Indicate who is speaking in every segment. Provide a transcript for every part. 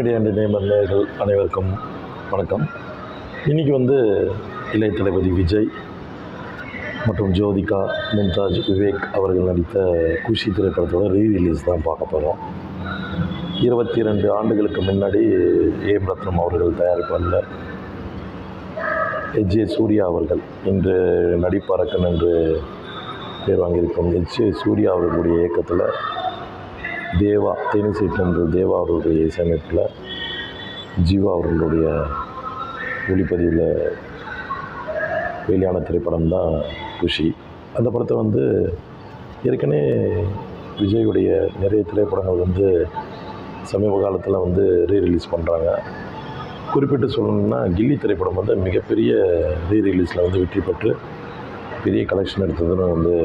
Speaker 1: Media entertainment நேயர்கள் அனைவருக்கும் வணக்கம். இன்றைக்கி வந்து இளைய தளபதி விஜய் மற்றும் ஜோதிகா மும்தாஜ் விவேக் அவர்கள் நடித்த குஷி திரைப்படத்தோட ரீ ரிலீஸ் தான் பார்க்க போகிறோம் இருபத்தி ரெண்டு ஆண்டுகளுக்கு முன்னாடி ஏம் ரத்னம் அவர்கள் தயாரிப்பாளர் எச். ஜே சூர்யா அவர்கள் இன்று நடிப்பறக்கன் என்று பேர் வாங்கியிருக்கும். எச். ஜே சூர்யா அவர்களுடைய இயக்கத்தில் தேவா தேனிசை என்ற தேவா அவர்களுடைய இசையமைப்பில் ஜீவா அவர்களுடைய ஒளிப்பதிவில் வெளியான திரைப்படம் தான் குஷி அந்த படத்தை வந்து ஏற்கனவே விஜயுடைய நிறைய திரைப்படங்கள் வந்து சமீப காலத்தில் வந்து ரீ ரிலீஸ் பண்ணுறாங்க குறிப்பிட்டு சொல்லணும்னா கில்லி திரைப்படம் வந்து மிகப்பெரிய ரீ ரிலீஸில் வந்து வெற்றி பெற்று பெரிய கலெக்ஷன் எடுத்ததுன்னு வந்து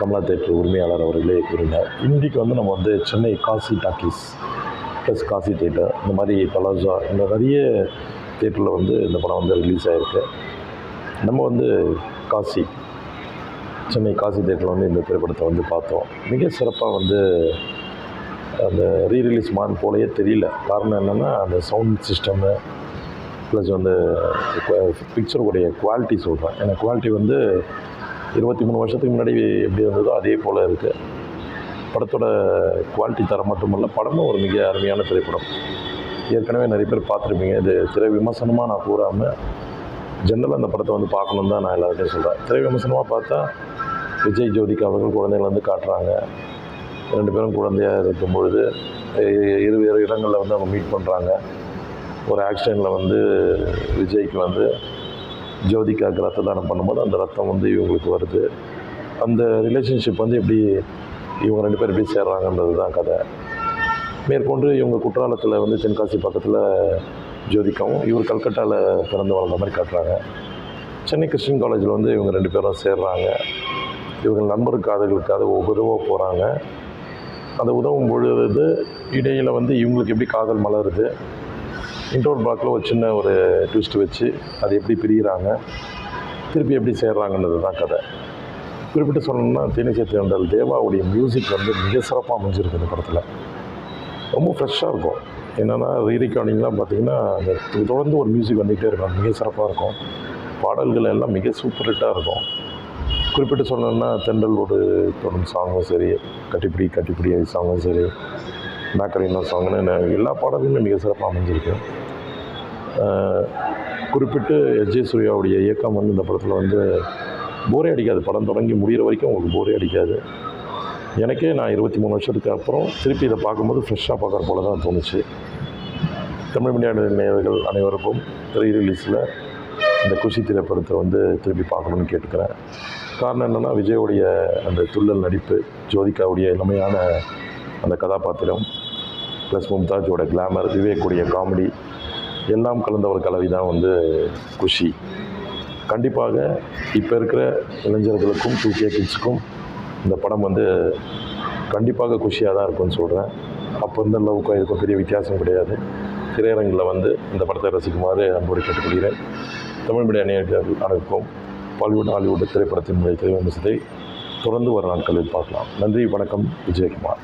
Speaker 1: கமலா தேட்டர் உரிமையாளர் அவர்களே கூறினார். இன்றைக்கு வந்து நம்ம வந்து Chennai Kasi talkies plus Kasi theatre இந்த மாதிரி பலாசா இந்த நிறைய தேட்டரில் வந்து இந்த படம் வந்து ரிலீஸ் ஆகிருக்கு நம்ம வந்து காசி சென்னை காசி தேட்டரில் வந்து இந்த திரைப்படத்தை வந்து பார்த்தோம். மிக சிறப்பாக வந்து அந்த ரீ ரிலீஸ் மான் போலயே தெரியல. காரணம் என்னென்னா அந்த சவுண்ட் சிஸ்டமு ப்ளஸ் வந்து பிக்சருடைய குவாலிட்டி சொல்கிறேன் ஏன்னா குவாலிட்டி வந்து இருபத்தி மூணு வருஷத்துக்கு முன்னாடி எப்படி இருந்ததோ அதே போல் இருக்குது படத்தோட குவாலிட்டி தரம் மட்டுமல்ல படமும் ஒரு மிக அருமையான திரைப்படம். ஏற்கனவே நிறைய பேர் பார்த்துருப்பீங்க இது திரை விமர்சனமாக நான் கூறாமல் ஜென்ரலாக அந்த படத்தை வந்து பார்க்கணுன்னு தான் நான் எல்லாருக்கும் சொல்கிறேன் திரை விமர்சனமாக பார்த்தா விஜய் ஜோதிகா அவர்கள் குழந்தைகள் வந்து காட்டுறாங்க. ரெண்டு பேரும் குழந்தையாக இருக்கும் பொழுது இரு இரு இடங்களில் வந்து அவங்க மீட் பண்ணுறாங்க ஒரு ஆக்சிடெண்ட்டில் வந்து விஜய்க்கு வந்து ஜோதிகாவுக்கு ரத்த தானம் பண்ணும்போது அந்த ரத்தம் வந்து இவங்களுக்கு வருது. அந்த ரிலேஷன்ஷிப் வந்து எப்படி இவங்க ரெண்டு பேரும் எப்படி சேர்றாங்கன்றது தான் கதை. மேற்கொண்டு இவங்க குற்றாலத்தில் வந்து தென்காசி பக்கத்தில் ஜோதிகாவும் இவர் கல்கட்டாவில் பிறந்து வளர்ந்த மாதிரி காட்டுறாங்க. சென்னை கிறிஸ்டின் காலேஜில் வந்து இவங்க ரெண்டு பேரும் சேர்றாங்க. இவங்க நண்பர் காதலுக்காக உதவ போகிறாங்க அதை உதவும் பொழுது இடையில் வந்து இவங்களுக்கு எப்படி காதல் மலருது? இன்டோர் பிளாக்கில் ஒரு சின்ன ஒரு ட்விஸ்ட் வச்சு அது எப்படி பிரிகிறாங்க திருப்பி எப்படி சேர்றாங்கன்றது தான் கதை. குறிப்பிட்டு சொல்லணும்னா தேனிசை தேர்ந்தல் தேவாவுடைய மியூசிக் வந்து மிக சிறப்பாக அமைஞ்சிருக்கு இந்த படத்தில். ரொம்ப ஃப்ரெஷ்ஷாக இருக்கும். என்னென்னா ரீரிகார்டிங்லாம் பார்த்திங்கன்னா அந்த தொடர்ந்து ஒரு மியூசிக் வந்துகிட்டே இருக்கும். மிக சிறப்பாக இருக்கும். பாடல்கள் எல்லாம் மிக சூப்பர் ஹிட்டாக இருக்கும். குறிப்பிட்டு சொல்லணும்னா தென்றல் ஒரு தொடரும் சாங்கும் சரி கட்டிப்பிடி கட்டிப்பிடி சாங்கும் சரி மேக்கரினா சாங்னு எல்லா பாடல்களுமே மிக சிறப்பாக அமைஞ்சிருக்கு குறிப்பிட்டு எஸ் ஜே சூர்யாவுடைய இயக்கம் வந்து இந்த படத்தில் வந்து போரே அடிக்காது. படம் தொடங்கி முடிகிற வரைக்கும் உங்களுக்கு போரே அடிக்காது. எனக்கே நான் இருபத்தி மூணு வருஷத்துக்கு அப்புறம் திருப்பி இதை பார்க்கும்போது ஃப்ரெஷ்ஷாக பார்க்குற போல தான் தோணுச்சு. தமிழ் மீடியா நேயர்கள் அனைவருக்கும் திரை ரிலீஸில் இந்த குஷி திரைப்படத்தை வந்து திருப்பி பார்க்கணும்னு கேட்டுக்கிறேன். காரணம் என்னென்னா விஜயோடைய அந்த துள்ளல் நடிப்பு ஜோதிகாவுடைய இளமையான அந்த கதாபாத்திரம் ப்ளஸ் மும்தாஜோட கிளாமர் விவேக்குடைய காமெடி எல்லாம் கலந்த ஒரு கலவை தான் வந்து குஷி. கண்டிப்பாக இப்போ இருக்கிற இளைஞர்களுக்கும் டூ கே கிட்ஸுக்கும் இந்த படம் வந்து கண்டிப்பாக குஷியாக தான் இருக்கும்னு சொல்கிறேன் அப்போ இருந்த லவ்வுக்கும் இதுக்கும் பெரிய வித்தியாசம் கிடையாது. திரையரங்கில் வந்து இந்த படத்தை ரசிக்குமாறு அன்போடு கேட்டுக்கொள்கிறேன். தமிழ் மீடியா நேர்கள் அனைவருக்கும் பாலிவுட் ஹாலிவுட் திரைப்படத்தினுடைய திரைவிமர்சத்தை தொடர்ந்து வர நாட்களில் பார்க்கலாம். நன்றி வணக்கம் விஜயகுமார்.